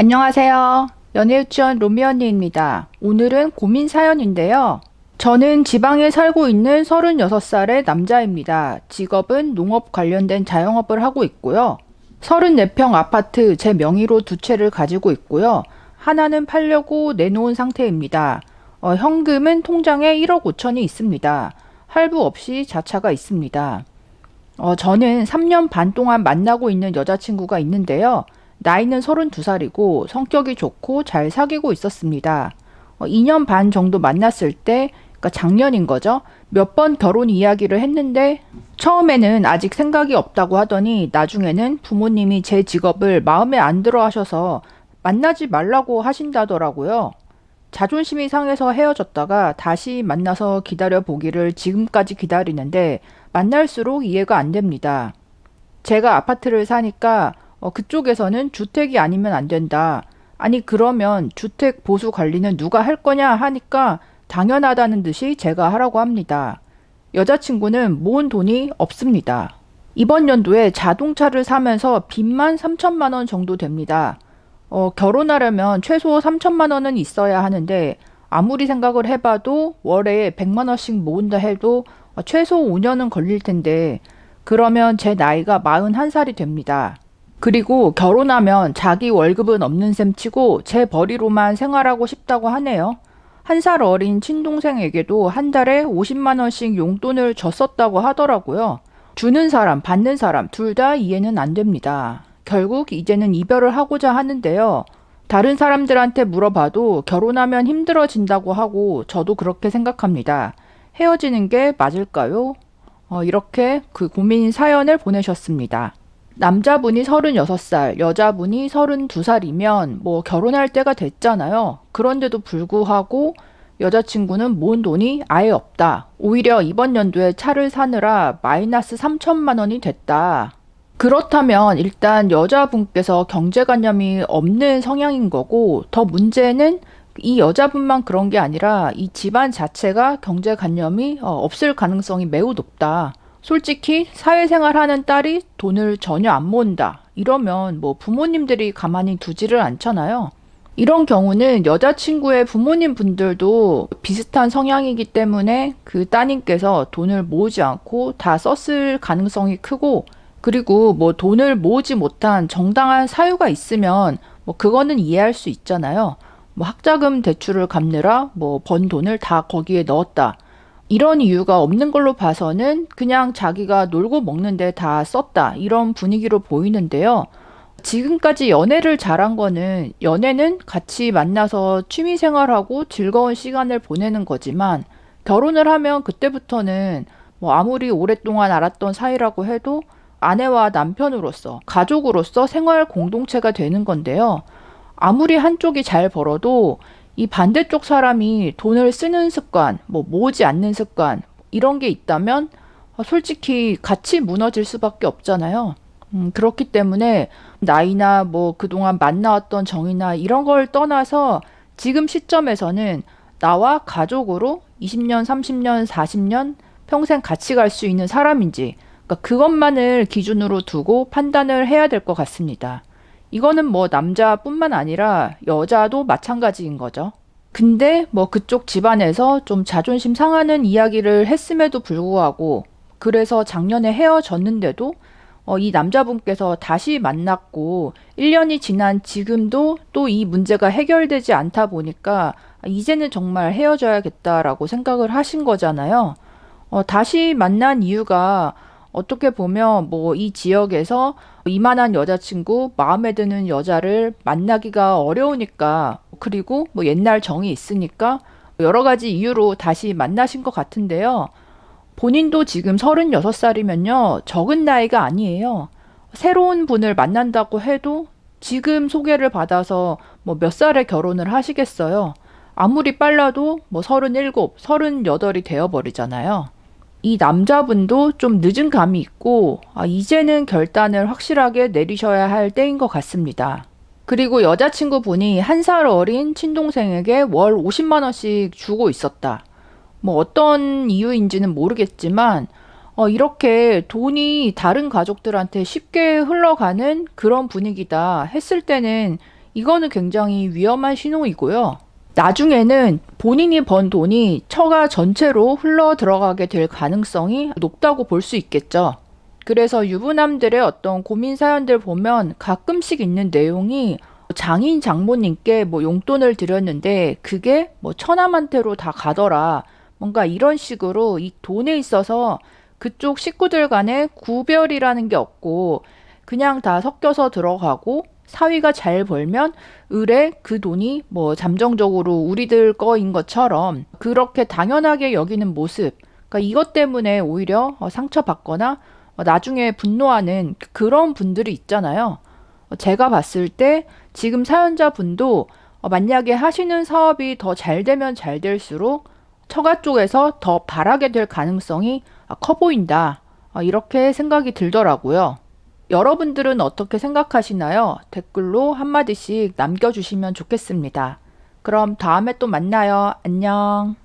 안녕하세요. 연애유치원 로미 언니입니다. 오늘은 고민 사연인데요. 저는 지방에 살고 있는 36살의 남자입니다. 직업은 농업 관련된 자영업을 하고 있고요. 34평 아파트 제 명의로 두 채를 가지고 있고요. 하나는 팔려고 내놓은 상태입니다. 어, 현금은 통장에 1억 5천이 있습니다. 할부 없이 자차가 있습니다. 어, 저는 3년 반 동안 만나고 있는 여자친구가 있는데요. 나이는 32살이고 성격이 좋고 잘 사귀고 있었습니다. 어, 2년 반 정도 만났을 때, 그러니까 작년인 거죠. 몇 번 결혼 이야기를 했는데 처음에는 아직 생각이 없다고 하더니 나중에는 부모님이 제 직업을 마음에 안 들어 하셔서 만나지 말라고 하신다더라고요. 자존심이 상해서 헤어졌다가 다시 만나서 기다려 보기를 지금까지 기다리는데 만날수록 이해가 안 됩니다. 제가 아파트를 사니까 어, 그쪽에서는 주택이 아니면 안 된다. 아니 그러면 주택 보수 관리는 누가 할 거냐 하니까 당연하다는 듯이 제가 하라고 합니다. 여자친구는 모은 돈이 없습니다. 이번 연도에 자동차를 사면서 빚만 3천만 원 정도 됩니다. 어, 결혼하려면 최소 3천만 원은 있어야 하는데 아무리 생각을 해봐도 월에 100만 원씩 모은다 해도 어, 최소 5년은 걸릴 텐데 그러면 제 나이가 41살이 됩니다. 그리고 결혼하면 자기 월급은 없는 셈 치고 제 벌이로만 생활하고 싶다고 하네요. 한 살 어린 친동생에게도 한 달에 50만 원씩 용돈을 줬었다고 하더라고요. 주는 사람, 받는 사람 둘 다 이해는 안 됩니다. 결국 이제는 이별을 하고자 하는데요. 다른 사람들한테 물어봐도 결혼하면 힘들어진다고 하고 저도 그렇게 생각합니다. 헤어지는 게 맞을까요? 어, 이렇게 그 고민 사연을 보내셨습니다. 남자분이 36살, 여자분이 32살이면 뭐 결혼할 때가 됐잖아요. 그런데도 불구하고 여자친구는 모은 돈이 아예 없다. 오히려 이번 연도에 차를 사느라 마이너스 3천만 원이 됐다. 그렇다면 일단 여자분께서 경제관념이 없는 성향인 거고 더 문제는 이 여자분만 그런 게 아니라 이 집안 자체가 경제관념이 어, 없을 가능성이 매우 높다. 솔직히 사회생활 하는 딸이 돈을 전혀 안 모은다. 이러면 뭐 부모님들이 가만히 두지를 않잖아요. 이런 경우는 여자친구의 부모님 분들도 비슷한 성향이기 때문에 그 따님께서 돈을 모으지 않고 다 썼을 가능성이 크고 그리고 뭐 돈을 모으지 못한 정당한 사유가 있으면 뭐 그거는 이해할 수 있잖아요. 뭐 학자금 대출을 갚느라 뭐 번 돈을 다 거기에 넣었다. 이런 이유가 없는 걸로 봐서는 그냥 자기가 놀고 먹는데 다 썼다. 이런 분위기로 보이는데요. 지금까지 연애를 잘한 거는 연애는 같이 만나서 취미 생활하고 즐거운 시간을 보내는 거지만 결혼을 하면 그때부터는 뭐 아무리 오랫동안 알았던 사이라고 해도 아내와 남편으로서 가족으로서 생활 공동체가 되는 건데요. 아무리 한쪽이 잘 벌어도 이 반대쪽 사람이 돈을 쓰는 습관, 뭐 모으지 않는 습관 이런 게 있다면 솔직히 같이 무너질 수밖에 없잖아요. 음, 그렇기 때문에 나이나 뭐 그동안 만나왔던 정이나 이런 걸 떠나서 지금 시점에서는 나와 가족으로 20년, 30년, 40년 평생 같이 갈 수 있는 사람인지 그러니까 그것만을 기준으로 두고 판단을 해야 될 것 같습니다. 이거는 뭐 남자뿐만 아니라 여자도 마찬가지인 거죠. 근데 뭐 그쪽 집안에서 좀 자존심 상하는 이야기를 했음에도 불구하고 그래서 작년에 헤어졌는데도 어, 이 남자분께서 다시 만났고 1년이 지난 지금도 또 이 문제가 해결되지 않다 보니까 이제는 정말 헤어져야겠다라고 생각을 하신 거잖아요. 어, 다시 만난 이유가 어떻게 보면 뭐 이 지역에서 이만한 여자친구, 마음에 드는 여자를 만나기가 어려우니까 그리고 뭐 옛날 정이 있으니까 여러 가지 이유로 다시 만나신 것 같은데요. 본인도 지금 36살이면요. 적은 나이가 아니에요. 새로운 분을 만난다고 해도 지금 소개를 받아서 뭐 몇 살에 결혼을 하시겠어요. 아무리 빨라도 뭐 37, 38이 되어버리잖아요. 이 남자분도 좀 늦은 감이 있고, 아, 이제는 결단을 확실하게 내리셔야 할 때인 것 같습니다. 그리고 여자친구분이 한 살 어린 친동생에게 월 50만 원씩 주고 있었다. 뭐 어떤 이유인지는 모르겠지만, 어, 이렇게 돈이 다른 가족들한테 쉽게 흘러가는 그런 분위기다 했을 때는 이거는 굉장히 위험한 신호이고요. 나중에는 본인이 번 돈이 처가 전체로 흘러 들어가게 될 가능성이 높다고 볼 수 있겠죠. 그래서 유부남들의 어떤 고민 사연들 보면 가끔씩 있는 내용이 장인 장모님께 뭐 용돈을 드렸는데 그게 뭐 처남한테로 다 가더라. 뭔가 이런 식으로 이 돈에 있어서 그쪽 식구들 간에 구별이라는 게 없고 그냥 다 섞여서 들어가고 사위가 잘 벌면 을에 그 돈이 뭐 잠정적으로 우리들 거인 것처럼 그렇게 당연하게 여기는 모습. 그러니까 이것 때문에 오히려 어, 상처받거나 어, 나중에 분노하는 그런 분들이 있잖아요. 어, 제가 봤을 때 지금 사연자 분도 어, 만약에 하시는 사업이 더 잘 되면 잘 될수록 처가 쪽에서 더 바라게 될 가능성이 아, 커 보인다. 어, 이렇게 생각이 들더라고요. 여러분들은 어떻게 생각하시나요? 댓글로 한마디씩 남겨주시면 좋겠습니다. 그럼 다음에 또 만나요. 안녕.